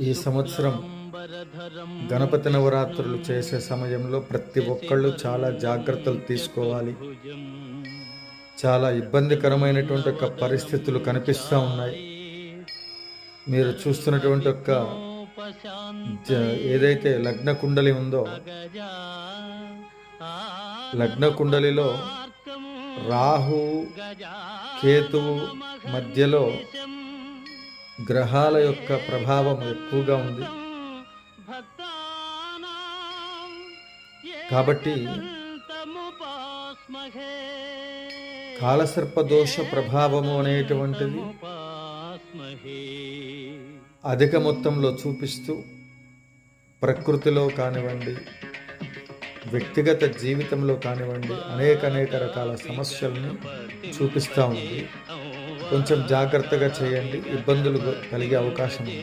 ఈ సంవత్సరం గణపతి నవరాత్రులు చేసే సమయంలో ప్రతి ఒక్కళ్ళు చాలా జాగ్రత్తలు తీసుకోవాలి. చాలా ఇబ్బందికరమైనటువంటి ఒక పరిస్థితులు కనిపిస్తూ ఉన్నాయి. మీరు చూస్తున్నటువంటి ఒక జ- ఏదైతే లగ్న కుండలి ఉందో లగ్న కుండలిలో రాహు కేతువు మధ్యలో గ్రహాల యొక్క ప్రభావం ఎక్కువగా ఉంది. కాబట్టి కాలసర్పదోష ప్రభావము అనేటువంటిది అధిక మొత్తంలో చూపిస్తూ ప్రకృతిలో కానివ్వండి వ్యక్తిగత జీవితంలో కానివ్వండి అనేక అనేక రకాల సమస్యలను చూపిస్తూ ఉంది. కొంచెం జాగ్రత్తగా చేయండి. ఇబ్బందులు కలిగే అవకాశం ఉంది.